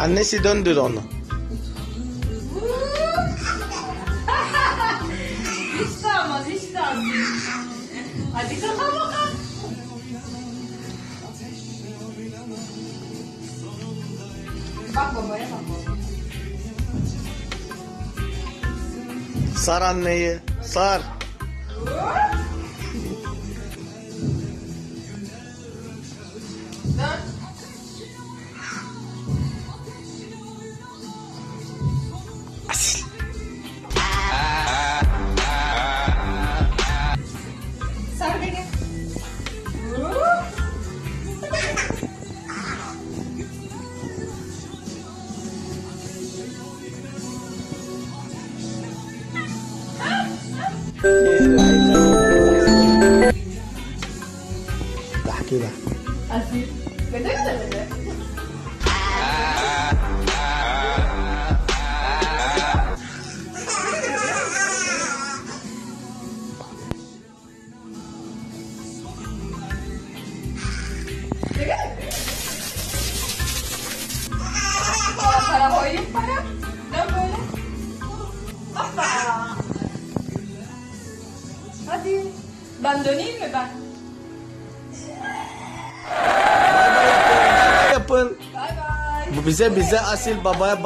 Annesi döndür onu. Hiç damat, hiç damat. Hadi kalk bakalım. Bak babaya bak baba. Sar anneyi. Sar. Dön. Bah, que va. Así. Vete, vete, vete. Ben döneyim mi ben? yapın. Bay bay. Bu bize bize asil babaya